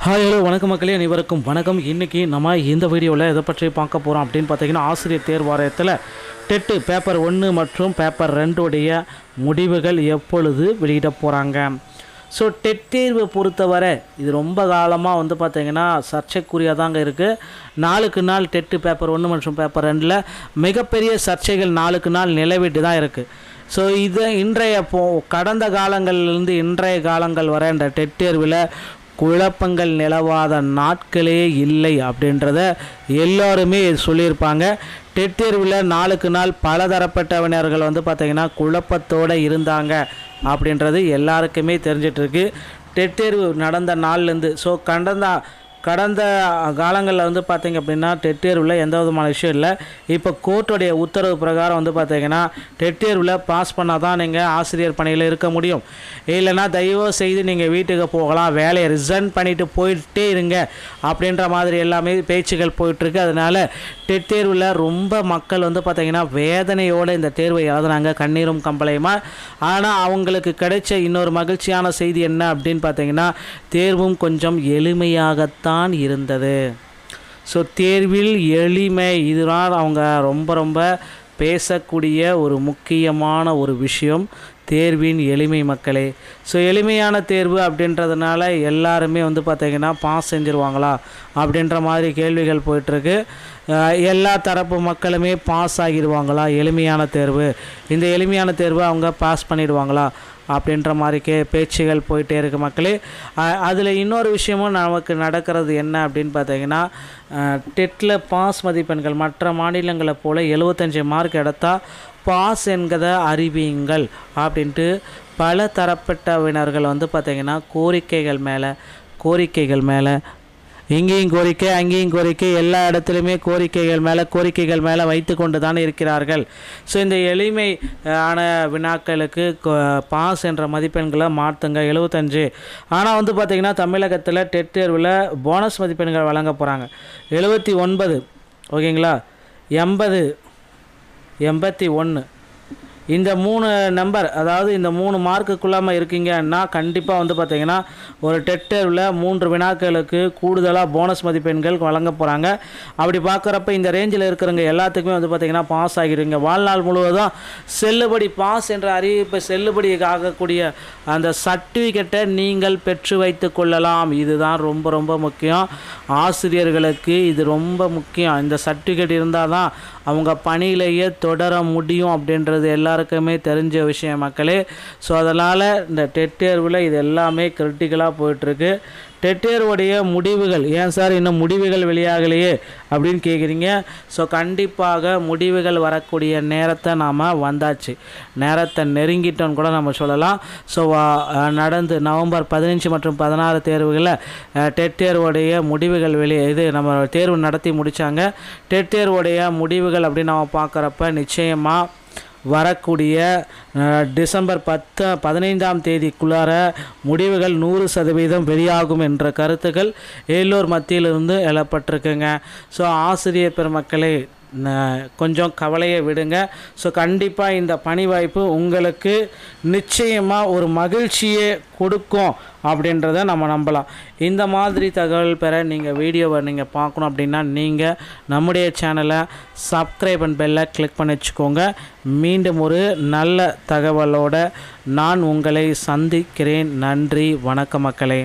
Hi hello வணக்கம் மக்களே அனைவருக்கும் வணக்கம். இன்றைக்கி நம்ம இந்த வீடியோவில் எதை பற்றி பார்க்க போகிறோம் அப்படின்னு பார்த்தீங்கன்னா ஆசிரியர் தேர்வாரியத்தில் டெட்டு பேப்பர் ஒன்று மற்றும் பேப்பர் ரெண்டுடைய முடிவுகள் எப்பொழுது வெளியிட போகிறாங்க ஸோ டெட் தேர்வை பொறுத்தவரை இது ரொம்ப காலமாக வந்து பார்த்திங்கன்னா சர்ச்சைக்குரியதாங்க இருக்குது நாளுக்கு நாள் டெட்டு பேப்பர் ஒன்று மற்றும் பேப்பர் ரெண்டில் மிகப்பெரிய சர்ச்சைகள் நாளுக்கு நாள் நிலவிட்டு தான் இருக்குது ஸோ இது இன்றைய போ கடந்த காலங்களிலிருந்து இன்றைய காலங்கள் வரை இந்த டெட் தேர்வில் குழப்பங்கள் நிலவாத நாட்களே இல்லை அப்படின்றத எல்லோருமே சொல்லியிருப்பாங்க. டெட் தேர்வில் நாளுக்கு நாள் பலதரப்பட்டவினர்கள் வந்து பார்த்திங்கன்னா குழப்பத்தோடு இருந்தாங்க அப்படின்றது எல்லாருக்குமே தெரிஞ்சிட்ருக்கு. டெட் தேர்வு நடந்த நாள்லேருந்து ஸோ கடந்த கடந்த காலங்களில் வந்து பார்த்திங்க அப்படின்னா டெட் தேர்வில் எந்த விதமான விஷயம் இல்லை. இப்போ கோர்ட்டுடைய உத்தரவு பிரகாரம் வந்து பார்த்திங்கன்னா டெட் தேர்வில் பாஸ் பண்ணால் தான் நீங்கள் ஆசிரியர் பணியில் இருக்க முடியும். இல்லைன்னா தயவு செய்து நீங்கள் வீட்டுக்கு போகலாம் வேலையை ரிசைன் பண்ணிவிட்டு போயிட்டே இருங்க அப்படின்ற மாதிரி எல்லாமே பேச்சுகள் போயிட்டுருக்கு. அதனால் டெட் தேர்வில் ரொம்ப மக்கள் வந்து பார்த்திங்கன்னா வேதனையோடு இந்த தேர்வை எழுதுனாங்க கண்ணீரும் கம்பளையுமா. ஆனால் அவங்களுக்கு கிடைச்ச இன்னொரு மகிழ்ச்சியான செய்தி என்ன அப்படின்னு பார்த்தீங்கன்னா தேர்வும் கொஞ்சம் எளிமையாகத்தான் தான் இருந்தது. ஸோ தேர்வில் எளிமை இதனால் அவங்க ரொம்ப ரொம்ப பேசக்கூடிய ஒரு முக்கியமான ஒரு விஷயம். தேர்வின் எளிமை மக்களே. ஸோ எளிமையான தேர்வு அப்படின்றதுனால எல்லாருமே வந்து பார்த்திங்கன்னா பாஸ் செஞ்சுருவாங்களா அப்படின்ற மாதிரி கேள்விகள் போயிட்டுருக்கு. எல்லா தரப்பு மக்களுமே பாஸ் ஆகிடுவாங்களா? எளிமையான தேர்வு. இந்த எளிமையான தேர்வு அவங்க பாஸ் பண்ணிடுவாங்களா? அப்படின்ற மாதிரி கே பேச்சுகள் போயிட்டே இருக்கு மக்களே. அதில் இன்னொரு விஷயமும் நமக்கு நடக்கிறது என்ன அப்படின்னு பார்த்தீங்கன்னா டெட்டில் பாஸ் மதிப்பெண்கள் மற்ற மாநிலங்களை போல் எழுபத்தஞ்சி மார்க் எடுத்தா பாஸ் என்கிறத அறிவியுங்கள் அப்படின்ட்டு பல தரப்பட்டவினர்கள் வந்து பார்த்திங்கன்னா கோரிக்கைகள் மேலே கோரிக்கைகள் மேலே இங்கேயும் கோரிக்கை அங்கேயும் கோரிக்கை எல்லா இடத்துலையுமே கோரிக்கைகள் மேலே கோரிக்கைகள் மேலே வைத்து கொண்டு தான் இருக்கிறார்கள். ஸோ இந்த எளிமை ஆன வினாக்களுக்கு பாஸ் என்ற மதிப்பெண்களை மாற்றுங்க எழுபத்தஞ்சு ஆனால் வந்து பார்த்திங்கன்னா தமிழகத்தில் டெட் தேர்வில் போனஸ் மதிப்பெண்கள் வழங்க போகிறாங்க எழுபத்தி ஒன்பது. ஓகேங்களா? எண்பது. எண்பத்தி ஒன்று இந்த மூணு நம்பர் அதாவது இந்த மூணு மார்க்குக்குள்ளாமல் இருக்கீங்கன்னா கண்டிப்பாக வந்து பார்த்தீங்கன்னா ஒரு டெட் தேர்வில் மூன்று வினாக்களுக்கு கூடுதலாக போனஸ் மதிப்பெண்கள் வழங்க போகிறாங்க அப்படி பார்க்குறப்ப இந்த ரேஞ்சில் இருக்கிறவங்க எல்லாத்துக்குமே வந்து பார்த்தீங்கன்னா பாஸ் ஆகிடுவீங்க. வாழ்நாள் முழுவதும் செல்லுபடி பாஸ் என்ற அறிவிப்பை செல்லுபடி ஆகக்கூடிய அந்த சர்டிஃபிகேட்டை நீங்கள் பெற்று வைத்து கொள்ளலாம். இதுதான் ரொம்ப ரொம்ப முக்கியம். ஆசிரியர்களுக்கு இது ரொம்ப முக்கியம். இந்த சர்டிஃபிகேட் இருந்தால் தான் அவங்க பணியிலேயே தொடர முடியும் அப்படின்றது எல்லாருக்குமே தெரிஞ்ச விஷயம் மக்களே. ஸோ அதனால் இந்த டெட் தேர்வில் இது எல்லாமே கிரிட்டிக்கலாக போயிட்டுருக்கு. டெட்டேருடைய முடிவுகள் ஏன் சார் இன்னும் முடிவுகள் வெளியாகலையே அப்படின்னு கேட்குறீங்க ஸோ கண்டிப்பாக முடிவுகள் வரக்கூடிய நேரத்தை நாம் வந்தாச்சு. நேரத்தை நெருங்கிட்டோன்னு கூட நம்ம சொல்லலாம். ஸோ நடந்து நவம்பர் பதினஞ்சு மற்றும் பதினாறு தேர்வுகளில் டெட் தேர்வுடைய முடிவுகள் வெளியே இது நம்ம தேர்வு நடத்தி முடித்தாங்க டெட் தேர்வுடைய முடிவுகள் அப்படின்னு நம்ம பார்க்குறப்ப நிச்சயமாக வரக்கூடிய டிசம்பர் பத்து பதினைந்தாம் தேதிக்குள்ளார முடிவுகள் நூறு சதவீதம் வெளியாகும் என்ற கருத்துக்கள் எல்லோர் மத்தியிலிருந்து எழப்பட்டிருக்குங்க. ஸோ ஆசிரியர் பெருமக்களே கொஞ்சம் கவலையை விடுங்க. ஸோ கண்டிப்பாக இந்த பணி வாய்ப்பு உங்களுக்கு நிச்சயமாக ஒரு மகிழ்ச்சியை கொடுக்கும் அப்படின்றத நம்ம நம்பலாம். இந்த மாதிரி தகவல் பெற நீங்கள் வீடியோவை நீங்கள் பார்க்கணும் அப்படின்னா நீங்கள் நம்முடைய சேனலை சப்ஸ்கிரைப் அண்ட் பெல்லை கிளிக் பண்ணி வச்சுக்கோங்க. மீண்டும் ஒரு நல்ல தகவலோட நான் உங்களை சந்திக்கிறேன். நன்றி வணக்க மக்களே.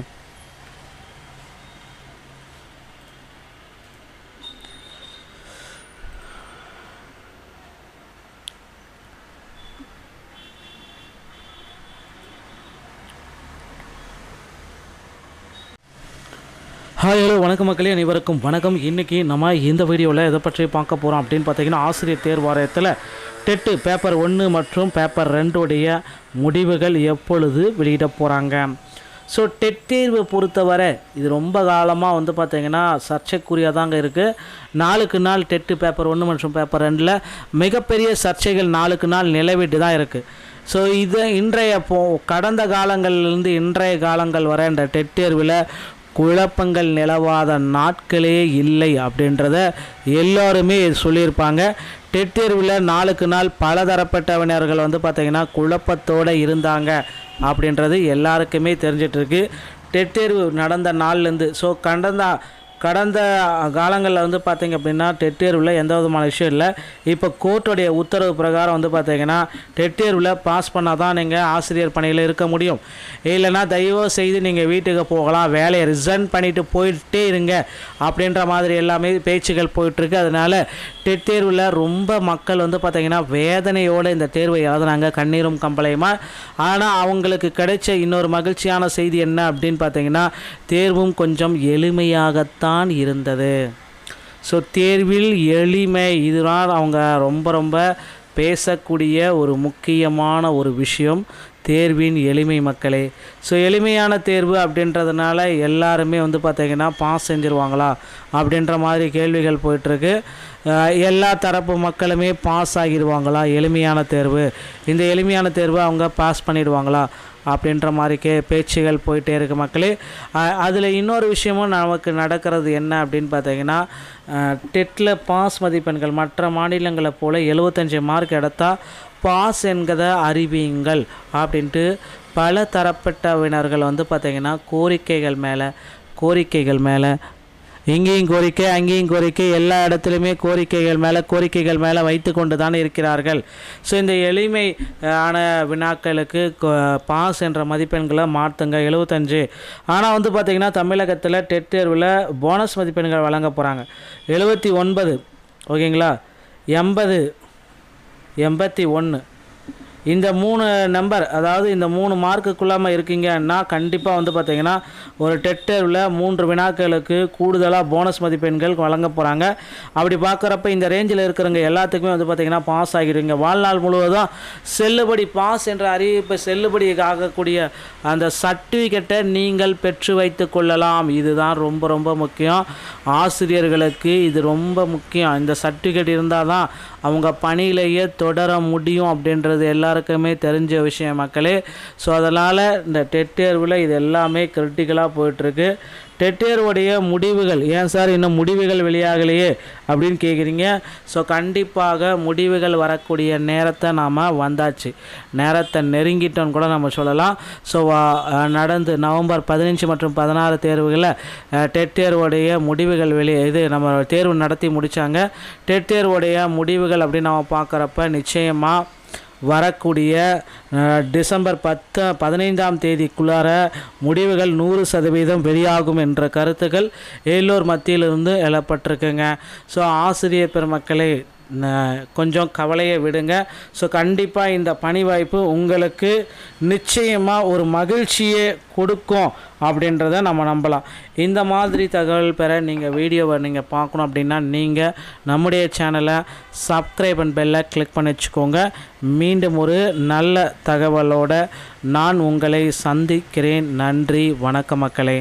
ஹாய் ஹலோ வணக்கம் மக்களே அனைவருக்கும் வணக்கம். இன்றைக்கி நம்ம இந்த வீடியோவில் எதை பற்றி பார்க்க போகிறோம் அப்படின்னு பார்த்தீங்கன்னா ஆசிரியர் தேர்வாரியத்தில் டெட்டு பேப்பர் ஒன்று மற்றும் பேப்பர் ரெண்டுடைய முடிவுகள் எப்பொழுது வெளியிட போகிறாங்க ஸோ டெட் தேர்வை பொறுத்தவரை இது ரொம்ப காலமாக வந்து பார்த்திங்கன்னா சர்ச்சைக்குரியதாங்க இருக்குது நாளுக்கு நாள் டெட்டு பேப்பர் ஒன்று மற்றும் பேப்பர் ரெண்டில் மிகப்பெரிய சர்ச்சைகள் நாளுக்கு நாள் நிலவிட்டு தான் இருக்குது ஸோ இது இன்றைய போ கடந்த காலங்கள்லேருந்து இன்றைய காலங்கள் வரை இந்த டெட் தேர்வில் குழப்பங்கள் நிலவாத நாட்களே இல்லை அப்படின்றத எல்லாருமே சொல்லியிருப்பாங்க. டெட் தேர்வில் நாளுக்கு நாள் பலதரப்பட்டவினர்கள் வந்து பார்த்திங்கன்னா குழப்பத்தோடு இருந்தாங்க அப்படின்றது எல்லாருக்குமே தெரிஞ்சிட்ருக்கு. டெட் தேர்வு நடந்த நாள்லேருந்து ஸோ கடந்த கடந்த காலங்களில் வந்து பார்த்தீங்க அப்படின்னா டெட் தேர்வில் எந்த விதமான விஷயம் இல்லை. இப்போ கோர்ட்டுடைய உத்தரவு பிரகாரம் வந்து பார்த்திங்கன்னா டெட் தேர்வில் பாஸ் பண்ணால் தான் நீங்கள் ஆசிரியர் பணியில் இருக்க முடியும். இல்லைன்னா தயவு செய்து நீங்கள் வீட்டுக்கு போகலாம் வேலையை ரிசைன் பண்ணிவிட்டு போயிட்டே இருங்க அப்படின்ற மாதிரி எல்லாமே பேச்சுகள் போயிட்டுருக்கு. அதனால் டெட் தேர்வில் ரொம்ப மக்கள் வந்து பார்த்திங்கன்னா வேதனையோடு இந்த தேர்வை எழுதுனாங்க கண்ணீரும் கம்பளையுமா. ஆனால் அவங்களுக்கு கிடைச்ச இன்னொரு மகிழ்ச்சியான செய்தி என்ன அப்படின்னு பார்த்தீங்கன்னா தேர்வும் கொஞ்சம் எளிமையாகத்தான் தான் இருந்தது. ஸோ தேர்வில் எளிமை இதனால் அவங்க ரொம்ப ரொம்ப பேசக்கூடிய ஒரு முக்கியமான ஒரு விஷயம். தேர்வின் எளிமை மக்களே. ஸோ எளிமையான தேர்வு அப்படின்றதுனால எல்லாருமே வந்து பார்த்திங்கன்னா பாஸ் செஞ்சுருவாங்களா அப்படின்ற மாதிரி கேள்விகள் போயிட்டுருக்கு. எல்லா தரப்பு மக்களுமே பாஸ் ஆகிடுவாங்களா? எளிமையான தேர்வு. இந்த எளிமையான தேர்வு அவங்க பாஸ் பண்ணிடுவாங்களா? அப்படின்ற மாதிரி கே பேச்சுகள் போயிட்டே இருக்குது மக்களே. அதில் இன்னொரு விஷயமும் நமக்கு நடக்கிறது என்ன அப்படின்னு பார்த்தீங்கன்னா டெட்டில் பாஸ் மதிப்பெண்கள் மற்ற மாநிலங்களை போல் எழுபத்தஞ்சி மார்க் எடுத்தா பாஸ் என்கிறத அறிவியுங்கள் அப்படின்ட்டு பல தரப்பட்டவினர்கள் வந்து பார்த்திங்கன்னா கோரிக்கைகள் மேலே கோரிக்கைகள் மேலே இங்கேயும் கோரிக்கை அங்கேயும் கோரிக்கை. எல்லா இடத்துலையுமே கோரிக்கைகள் மேலே கோரிக்கைகள் மேலே வைத்து கொண்டு தான் இருக்கிறார்கள். ஸோ இந்த எளிமை ஆன வினாக்களுக்கு பாஸ் என்ற மதிப்பெண்களை மாற்றுங்க எழுபத்தஞ்சு ஆனால் வந்து பார்த்திங்கன்னா தமிழகத்தில் டெட் தேர்வில் போனஸ் மதிப்பெண்கள் வழங்க போகிறாங்க எழுபத்தி ஒன்பது. ஓகேங்களா? எண்பது. எண்பத்தி ஒன்று இந்த மூணு நம்பர் அதாவது இந்த மூணு மார்க்குக்குள்ளாமல் இருக்கீங்கன்னா கண்டிப்பாக வந்து பார்த்தீங்கன்னா ஒரு டெட் தேர்வில் மூன்று வினாக்களுக்கு கூடுதலாக போனஸ் மதிப்பெண்கள் வழங்க போகிறாங்க அப்படி பார்க்குறப்ப இந்த ரேஞ்சில் இருக்கிறவங்க எல்லாத்துக்குமே வந்து பார்த்தீங்கன்னா பாஸ் ஆகிடுவீங்க. வாழ்நாள் முழுவதும் செல்லுபடி பாஸ் என்ற அறிவிப்பை செல்லுபடி ஆகக்கூடிய அந்த சர்டிஃபிகேட்டை நீங்கள் பெற்று வைத்து கொள்ளலாம். இதுதான் ரொம்ப ரொம்ப முக்கியம். ஆசிரியர்களுக்கு இது ரொம்ப முக்கியம். இந்த சர்டிஃபிகேட் இருந்தால் தான் அவங்க பணியிலேயே தொடர முடியும் அப்படின்றது எல்லாருக்குமே தெரிஞ்ச விஷயம் மக்களே. ஸோ அதனால் இந்த டெட் தேர்வில் இது எல்லாமே கிரிட்டிக்கலாக போயிட்டுருக்கு. டெட் தேர்வுடைய முடிவுகள் ஏன் சார் இன்னும் முடிவுகள் வெளியாகலையே அப்படின்னு கேட்குறீங்க ஸோ கண்டிப்பாக முடிவுகள் வரக்கூடிய நேரத்தை நாம் வந்தாச்சு. நேரத்தை நெருங்கிட்டோன்னு கூட நம்ம சொல்லலாம். ஸோ நடந்து நவம்பர் பதினஞ்சு மற்றும் பதினாறு தேர்வுகளில் டெட் தேர்வுடைய முடிவுகள் வெளியே இது நம்ம தேர்வு நடத்தி முடித்தாங்க டெட் தேர்வுடைய முடிவுகள் அப்படின்னு நம்ம பார்க்குறப்ப நிச்சயமாக வரக்கூடிய டிசம்பர் பத்து பதினைந்தாம் தேதிக்குள்ளார முடிவுகள் நூறு சதவீதம் வெளியாகும் என்ற கருத்துக்கள் எல்லோர் மத்தியிலிருந்து எழப்பட்டிருக்குங்க. ஸோ ஆசிரியர் பெருமக்களே கொஞ்சம் கவலையை விடுங்க. ஸோ கண்டிப்பாக இந்த பணி வாய்ப்பு உங்களுக்கு நிச்சயமாக ஒரு மகிழ்ச்சியை கொடுக்கும் அப்படின்றத நம்ம நம்பலாம். இந்த மாதிரி தகவல் பெற நீங்கள் வீடியோவை நீங்கள் பார்க்கணும் அப்படின்னா நீங்கள் நம்முடைய சேனலை சப்ஸ்கிரைப் அண்ட் பெல்லை கிளிக் பண்ணி வச்சுக்கோங்க. மீண்டும் ஒரு நல்ல தகவலோட நான் உங்களை சந்திக்கிறேன். நன்றி வணக்க மக்களே.